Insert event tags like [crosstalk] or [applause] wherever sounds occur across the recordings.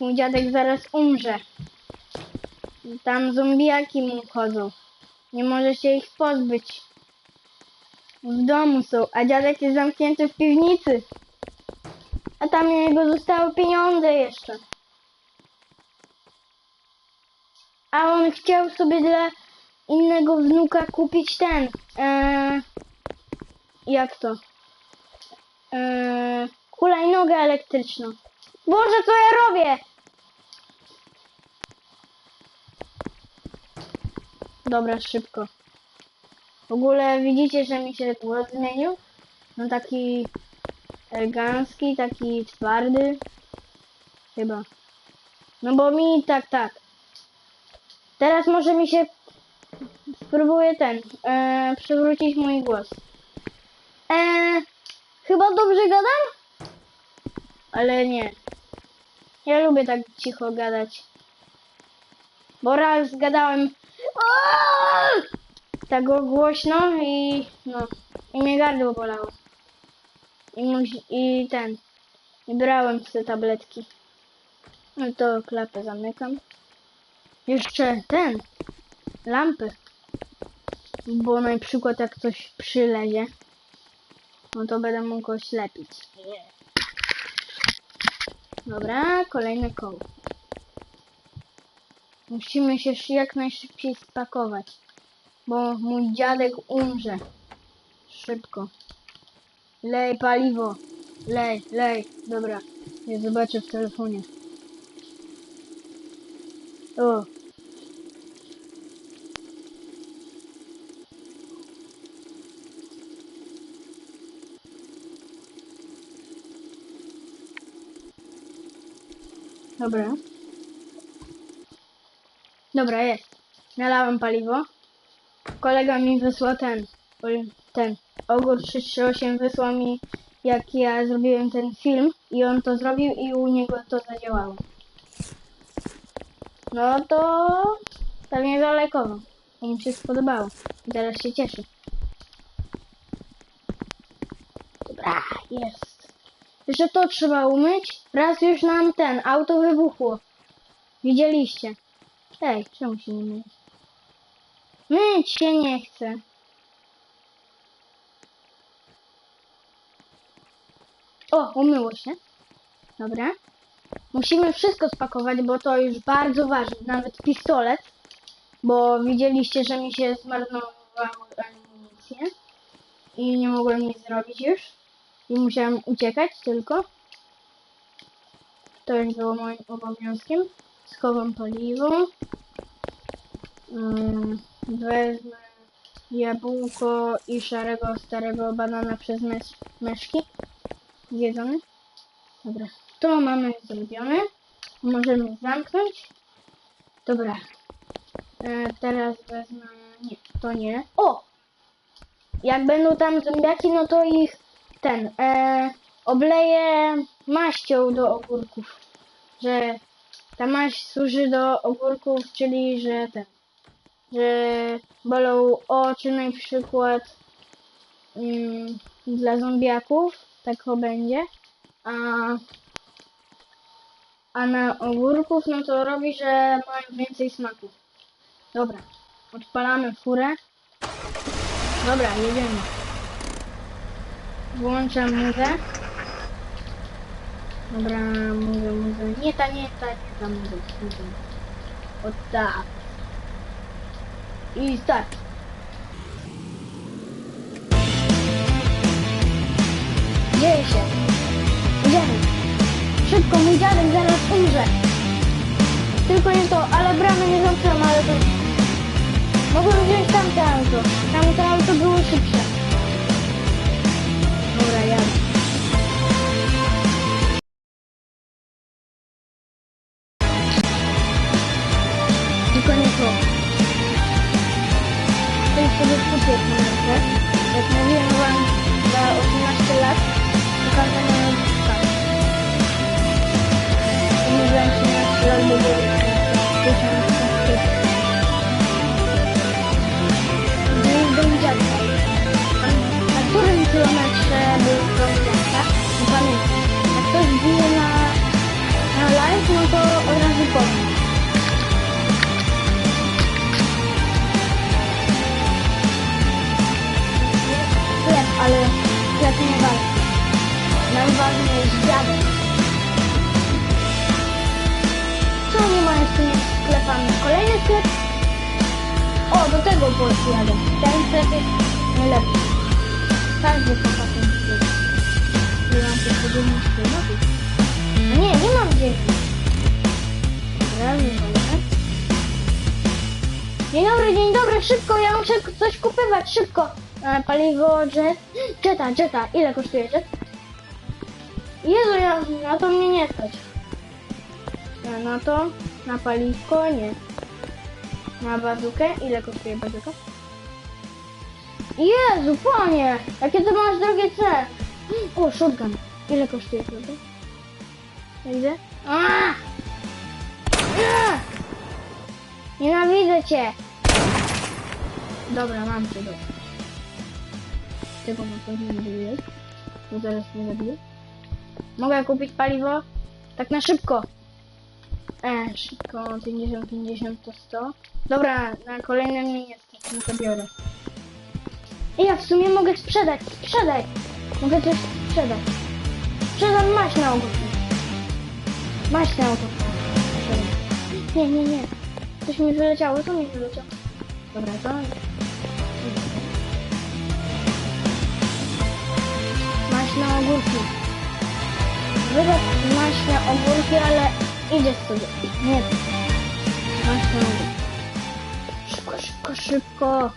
Mój dziadek zaraz umrze. Tam zombiaki mu chodzą. Nie może się ich pozbyć. W domu są, a dziadek jest zamknięty w piwnicy. A tam jego zostały pieniądze jeszcze. A on chciał sobie dla innego wnuka kupić ten. E, jak to? E, hulajnogę elektryczną. Boże, co ja robię? Dobra, szybko. W ogóle widzicie, że mi się głos zmienił? No taki elegancki, taki twardy. Chyba. No bo mi tak, tak. Teraz może mi się spróbuję ten, e, przywrócić mój głos. E, chyba dobrze gadam? Ale nie. Ja lubię tak cicho gadać. Bo raz gadałem tak głośno i no i mnie gardło bolało. I, i ten. I brałem te tabletki. No to klapę zamykam. Jeszcze ten. Lampy. Bo na przykład jak coś przylezie, no to będę mógł go ślepić. Dobra, kolejne koło. Musimy się jak najszybciej spakować, bo mój dziadek umrze. Szybko. Lej paliwo. Lej, lej. Dobra. Nie zobaczę w telefonie. O. Dobra. Dobra, jest. Nalałem paliwo. Kolega mi wysłał ten. Ten. Ogór 338 wysłał mi, jak ja zrobiłem ten film i on to zrobił i u niego to zadziałało. No to pewnie zalajkował. To mu się spodobało. I teraz się cieszy. Dobra, jest. Jeszcze to trzeba umyć. Raz już nam ten auto wybuchło. Widzieliście. Ej, czemu się nie myje? Myć się nie chce. O, umyło się. Dobra. Musimy wszystko spakować, bo to już bardzo ważne. Nawet pistolet. Bo widzieliście, że mi się zmarnowała amunicję. I nie mogłem nic zrobić już. I musiałem uciekać tylko. To już było moim obowiązkiem. Schowam paliwo. Mm, Wezmę jabłko i szarego starego banana przez mesz meszki. Zjedzony. Dobra. To mamy zrobione. Możemy zamknąć. Dobra. E, teraz wezmę... Nie, to nie. O! Jak będą tam zombiaki, no to ich ten... E, obleję maścią do ogórków. Że ta maść służy do ogórków, czyli że ten, że bolą oczy na przykład mm, dla zombiaków, tak to będzie, a, a na ogórków no to robi, że mają więcej smaku. Dobra, odpalamy furę. Dobra, jedziemy. Włączam muzę. Dobra, muzę, muzę. Nie ta, nie ta, nie ta muzę. O tak. I start. Dzieje się. Idziemy. Szybko, mój dziadek zaraz umrze. Tylko nie to, ale bramy nie zamknąłem, ale to... Mogłem wziąć tamte auto. Tamte auto było szybsze. mora ja. Dzień dobry, dzień dobry, szybko, ja muszę coś kupywać, szybko. E, paliwo, jet. Jetta, jetta, ile kosztuje jet? Jezu, ja, na to mnie nie stać. E, Na to, na paliwko, nie. Na bazukę, ile kosztuje bazuka? Jezu, panie, jakie ty masz drogie ceny. O, shotgun, ile kosztuje shotgun? Aaa! Nienawidzę cię! Dobra, mam cię, dobra. Tego na pewno nie zabiję. Bo zaraz nie zabiję. Mogę kupić paliwo? Tak na szybko. E, szybko, 50, 50 to 100. Dobra, na kolejne mnie nie stać, to. I ja w sumie mogę sprzedać, sprzedaj! Mogę coś sprzedać. Sprzedam maśne ogórki. Maśne ogórki. Sprzedam. Nie, nie, nie. Coś mi wyleciało, co mi wyleciało? Dobra, to... Maśne ogórki. Wydać maśne ogórki, ale idzie sobie. Nie. Maśne ogórki. Szybko, szybko, szybko.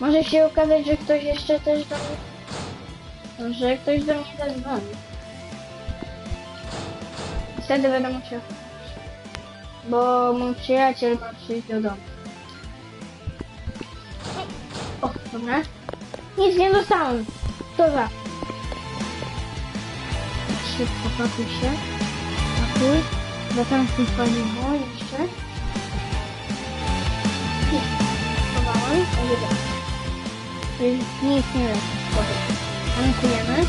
Może się okazać, że ktoś jeszcze też do mnie... Że ktoś do mnie zadzwoni. Wtedy będę musiał... Bo mój przyjaciel ma przyjść do domu. O, dobra. Nic nie dostałem. To za. Szybko pakuj się. Pakuj. Zatankuj paliwo jeszcze. I Schowałem. O, jeden. Nie. Dobra. Tankujemy.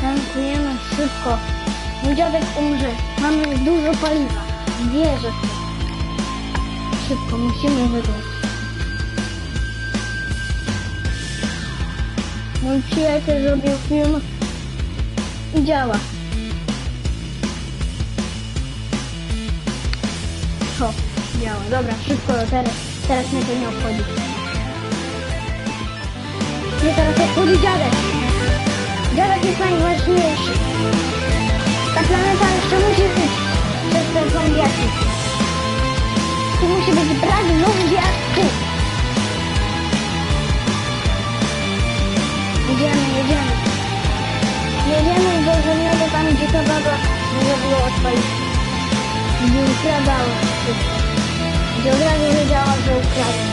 Tankujemy szybko. Mój dziadek umrze. Mamy dużo paliwa. Wierzę w to. Szybko, musimy wygrać. Mój przyjaciel zrobił film działa. O, działa. Dobra, szybko, teraz, teraz mnie to nie obchodzi. Nie teraz obchodzi dziadek. Dziadek jest najważniejszy. Ta planeta jeszcze musi być przez te zombiaki. Tu musi być brak zombiaków. Jedziemy, jedziemy. Żadnego tam, gdzie ta baba nie zrobiła odpalić. Gdzie ukradała wszystko. Gdzie od razu wiedziała, że ukradła.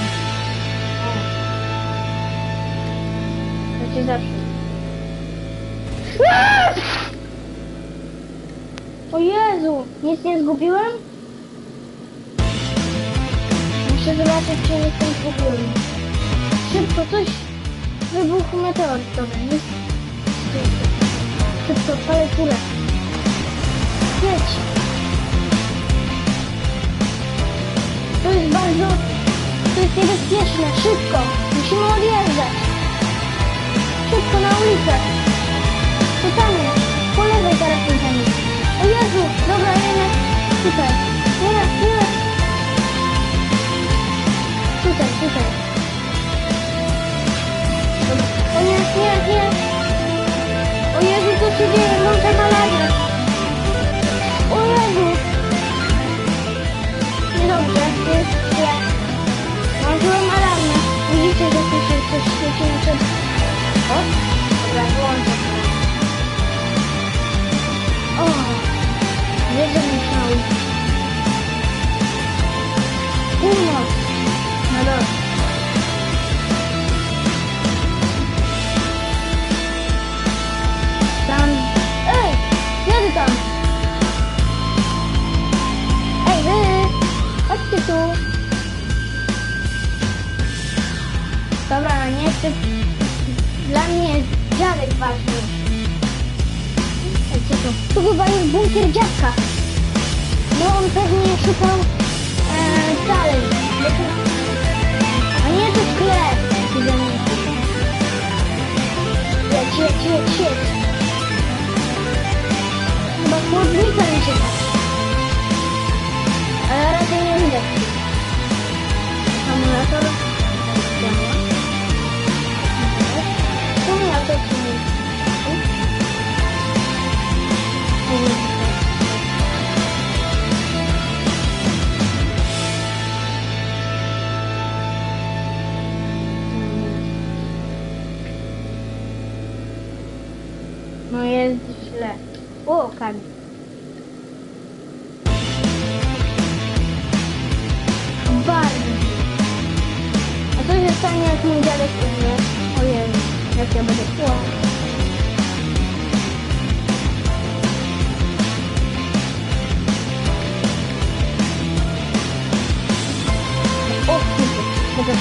Ci zawsze. O Jezu, nic nie zgubiłem? Muszę zobaczyć, czy nic nie zgubiłem. Szybko, coś wybuchł meteor. Dobra, jest. Szybko, odpalę kulę. Jedź. To jest bardzo... To jest niebezpieczne. Szybko. Musimy odjeżdżać. Szybko na ulicę. Jest. Po lewej teraz jedziemy. O Jezu, dobra, nie. Tutaj. Nie, nie. Tutaj, tutaj. O nie, nie, nie. O Jezu, co się dzieje?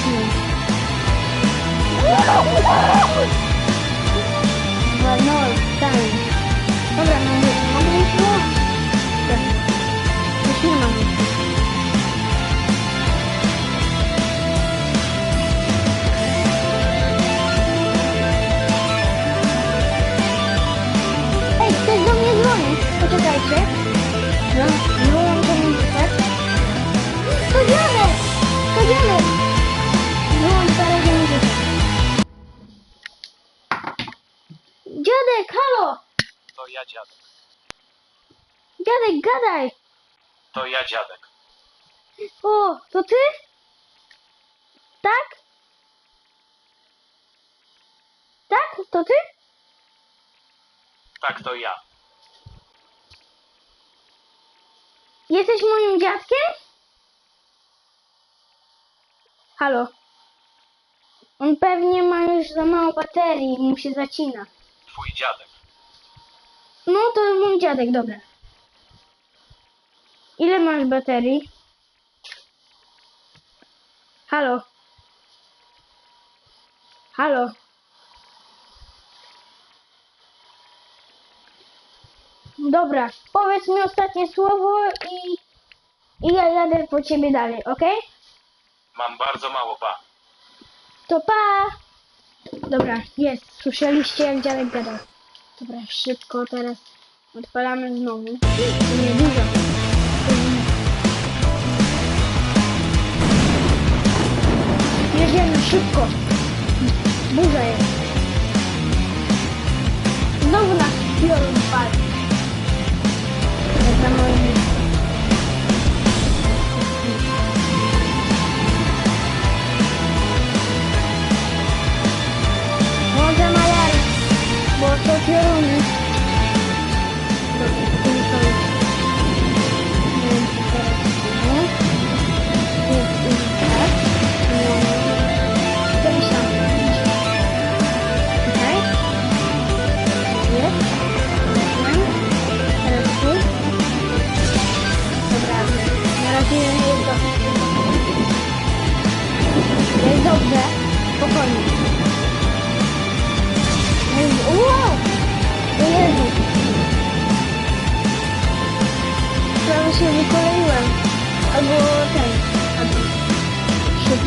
Zobaczymy. Walnąłem, stanie. Dobra, no mogę, mogę iść Gadaj! To ja dziadek. O, to ty? Tak? Tak? To ty? Tak, to ja. Jesteś moim dziadkiem? Halo. On pewnie ma już za mało baterii i mu się zacina. Twój dziadek. No to mój dziadek, dobra. Ile masz baterii? Halo. Halo. Dobra, powiedz mi ostatnie słowo i, i ja jadę po ciebie dalej, ok? Mam bardzo mało pa. To pa! Dobra, jest. Słyszeliście jak dziadek gadał. Dobra, szybko teraz odpalamy znowu. Nie dużo. Jedziemy szybko. Burza jest.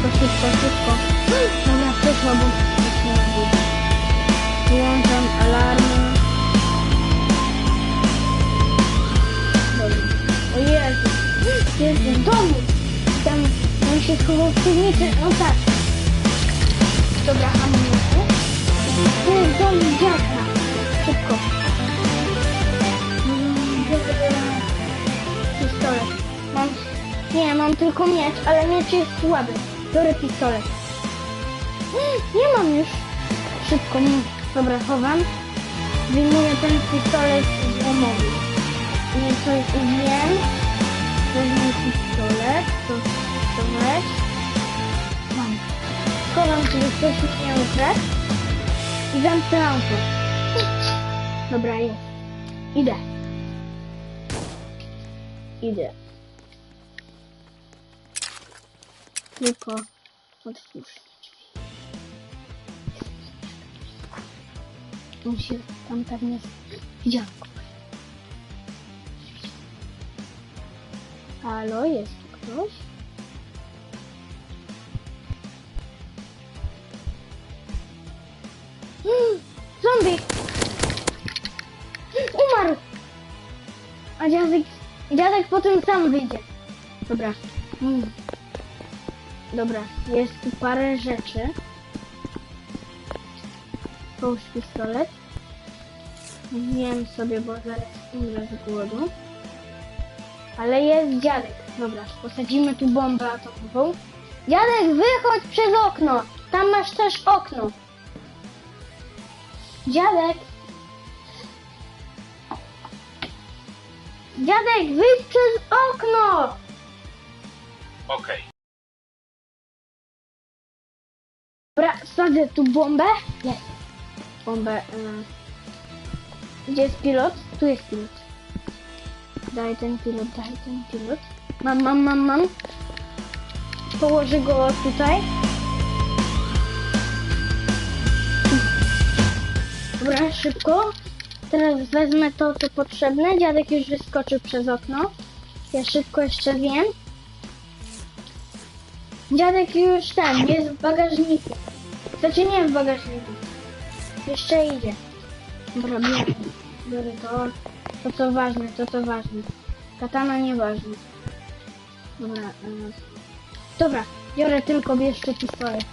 Szybko, szybko, szybko. Dobra, przeszło, bo... Wyłączam alarmy. O Jezu! Jest w domu! Tam on się schował w piwnicy. No tak. Dobra, amunicję. Tu jest dom dziadka. Szybko. Pistolet. Mam... Nie, mam tylko miecz, ale miecz jest słaby. Biorę pistolet. Nie mam już. Szybko. Dobra, chowam. Wyjmuję ten pistolet złomowy. Nie, co wiem. Wezmę pistolet. To, to weź. Mam. Schowam, żeby ktoś mi nie ukradł. I zamknę auto. Dobra, jest. Idę. Idę. Tylko otwórz drzwi. Musi tam pewnie widziałam go. Halo, jest tu ktoś? [gasps] Zombie! Umarł! A dziadek, dziadek potem sam wyjdzie. Dobra. Mm. Dobra, jest tu parę rzeczy. Połóż pistolet. Wiem sobie, bo zaraz umrę z głodu. Ale jest dziadek. Dobra, posadzimy tu bombę atomową. Dziadek, wychodź przez okno! Tam masz też okno. Dziadek! Dziadek, wyjdź przez okno! Okej. Wsadzę tu bombę. Jest. Bombę. Y... Gdzie jest pilot? Tu jest pilot. Daj ten pilot, daj ten pilot. Mam, mam, mam, mam. Położę go tutaj. Dobra, szybko. Teraz wezmę to, co potrzebne. Dziadek już wyskoczył przez okno. Ja szybko jeszcze wiem. Dziadek już ten, jest w bagażniku. Znaczy nie w bagażniku. Jeszcze idzie. Dobra, biorę. To. To co ważne, to co ważne. Katana nieważne. Dobra. y, Dobra, biorę tylko jeszcze pistolet.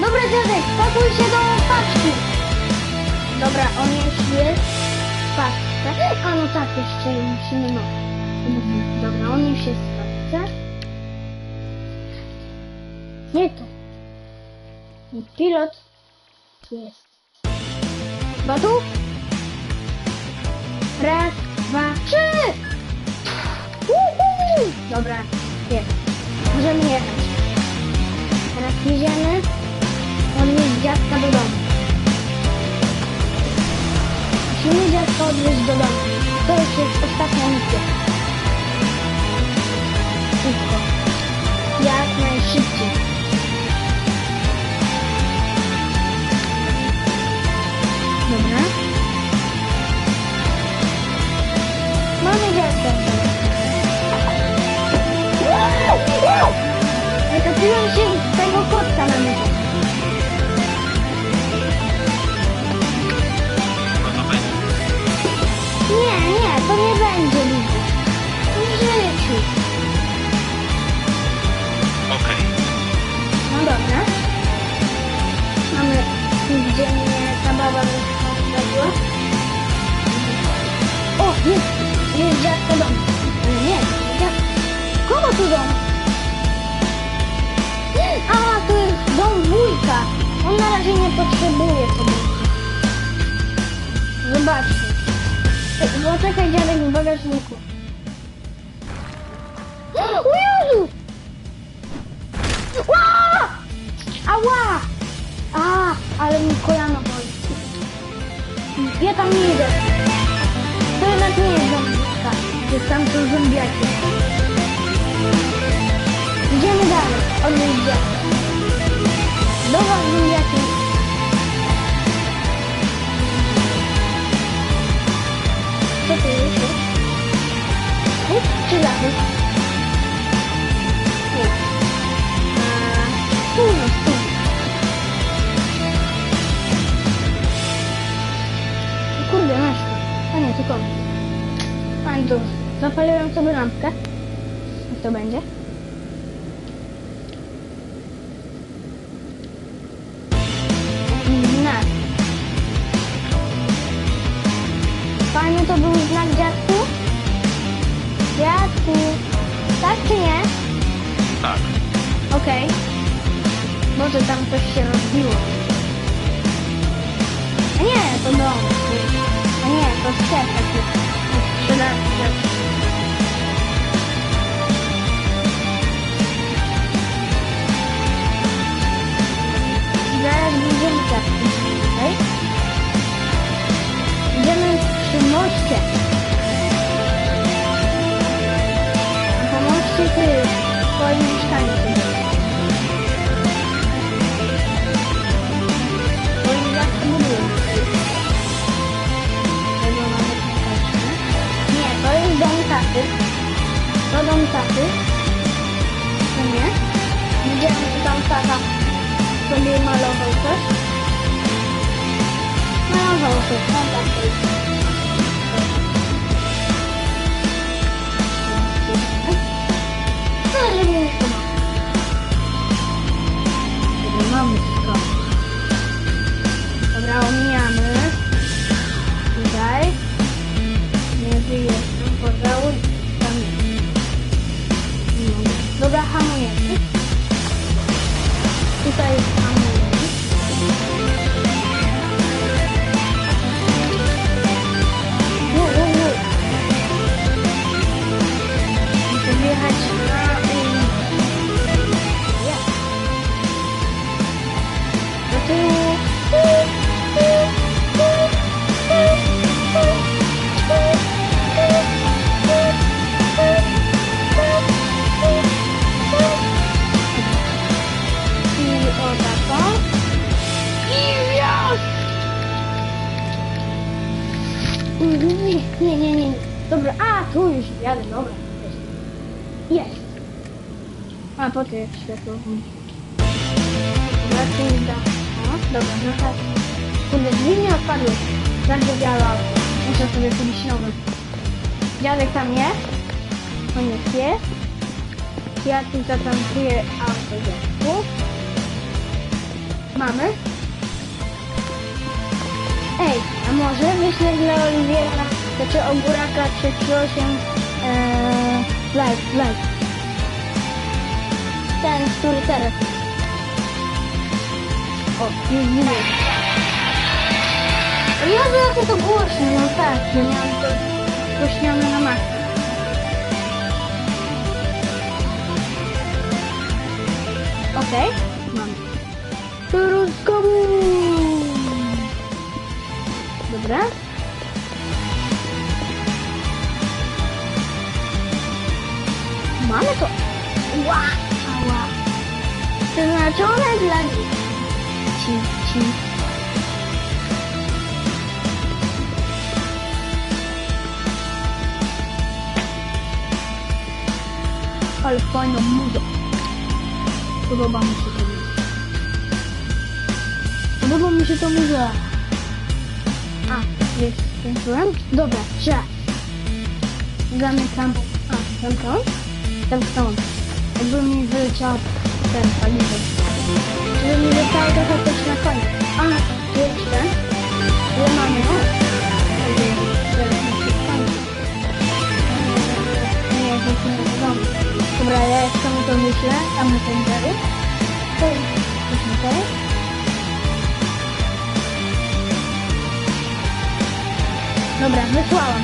Dobra, dziadek, pakuj się do paczki. Dobra, on już jest w paczce. A no tak, jeszcze musimy, no. Dobra, on już jest w paczce. Nie to. Pilot. Jest. Batu? Raz, dwa, trzy! Uhu! Dobra, jest. Możemy jechać. Teraz jedziemy odwieźć dziadka do domu. Musimy dziadka odwieźć do domu. To już jest ostatnia misja. Szybko. Jak tam nie idę. To jednak nie jest zombiaka. Jest tam są zombiaki. Idziemy dalej. Odnieść dziadka. Do was. Co to jest? Łuk czy zachód? To zapaliłem sobie lampkę. Jak to będzie? Znak. Panie, to był znak dziadku? Dziadku. Tak czy nie? Tak. Okej. Może tam coś się rozbiło. A nie, to dom. A nie, to sklep taki. Sprzedawczy. Zaraz będziemy tak. Okej? Jest dom taty. To dom taty. To nie. Widziałem, że tam tata sobie malował coś. Malował coś, no tak to Dobra, a tu już jadę, dobra. Jest. Jest. A, po jest światło. Dobra, tu jest dam. O, dobra, no tak. Kurde, drzwi nie odpadły. Bardzo auto. Muszę sobie kupić nowy. Dziadek tam jest. On jest jest. Ja tu zatankuję auto dziadku. Mamy. Ej, a może myślę, że Oliwiera, znaczy Ogóraka przeczyło się ee, live, live. Ten, który teraz. O, już widzę. Jezu, jakie to głośne, no tak, że miałam to głośnione na maksa. Okej, mam. Ruskomu! Dobra. Mamy to. Ła! Ała. Przeznaczone dla dzieci. Ci, ci. Ale fajna muza. Podoba mi się to muza. Podoba mi się to muza. A, jest? Dobra, że zamykam. A, zamknąłem? Zamknąłem. Jakby mi wyleciał ten paliwo. Żeby mi leciało trochę też na koniec. A, jeszcze. Ile mamy? no? Nie, to nie wiadomo. Dobra, ja jeszcze mu to myślę, a my ten dalej. To jest. Dobra, wysłałam.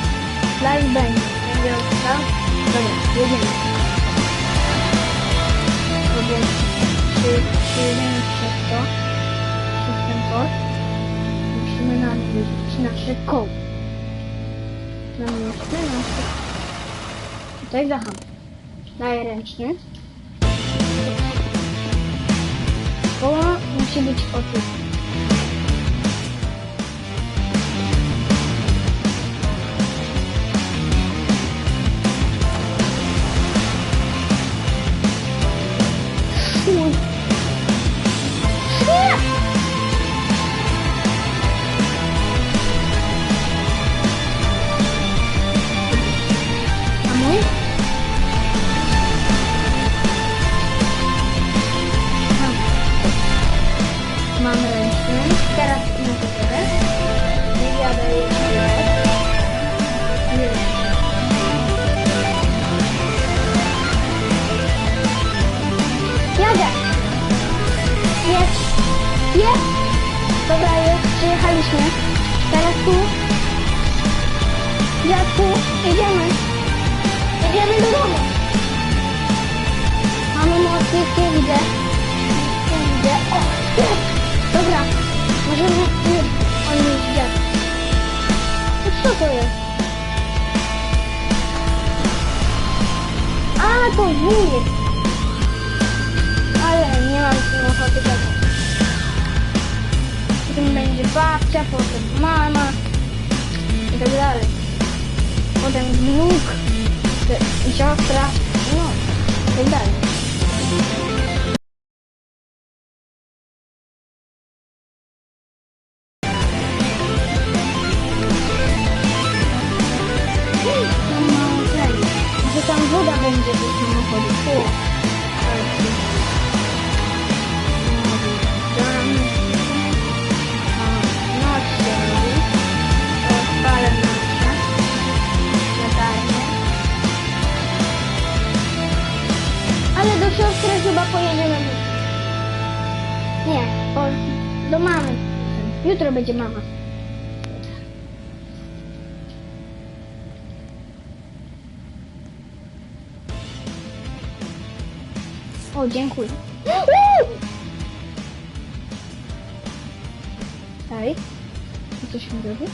Live będzie. Będzie opisał. Dobra, jedziemy. Jedziemy. Przy, przyjedziemy przez to. Przez ten port. Musimy namieścić nasze koło. Nasze... Tutaj zaham. Daję ręczny. Koło musi być o to wujek. Ale nie mam z tym ochoty gadać. Potem będzie babcia, potem mama i tak dalej. Potem wnuk i siostra, no i tak dalej. O, dziękuję. Hej. Co mi robi?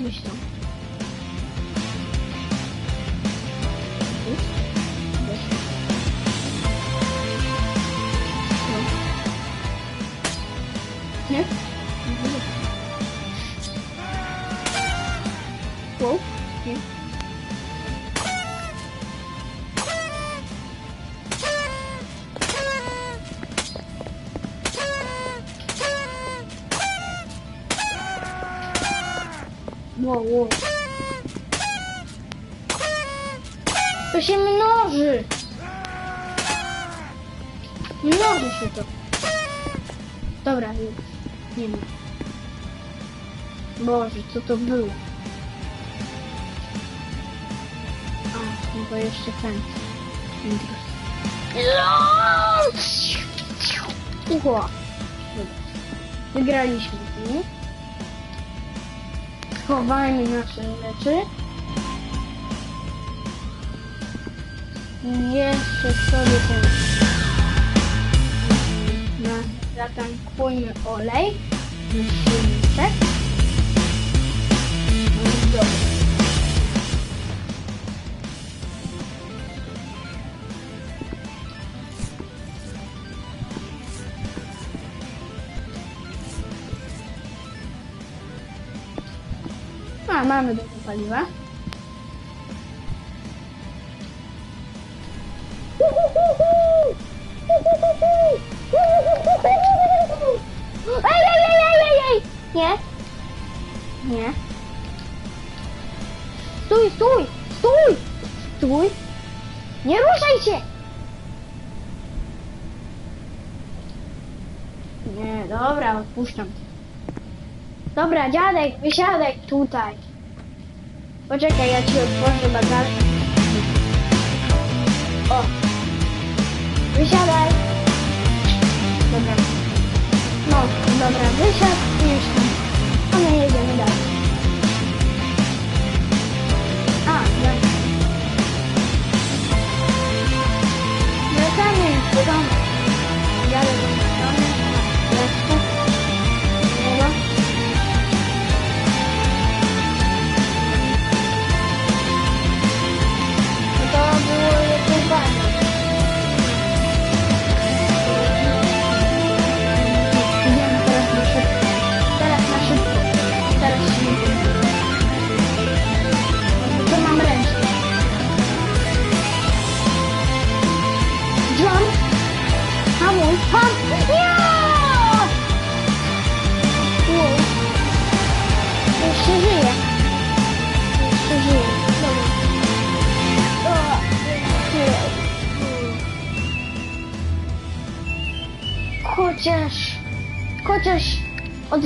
Gdzieś tam. Mnoży się to. Dobra, już. Nie ma. Boże, co to było? A, no jeszcze ten. Ucho. Wygraliśmy. Nie? Schowajmy nasze rzeczy. Jeszcze sobie ten... zatankujmy olej. A, mamy dużo paliwa. Dobra, dziadek, wysiadaj tutaj. Poczekaj, ja ci otworzę bagażnik. O! Wysiadaj! Dobra. No, dobra, wysiadł i już tam. A my jedziemy dalej. A, dobra. Wracamy do domu.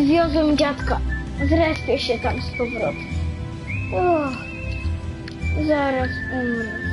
Odwiozłem dziadka. Zrespię się tam z powrotem. Zaraz umrę.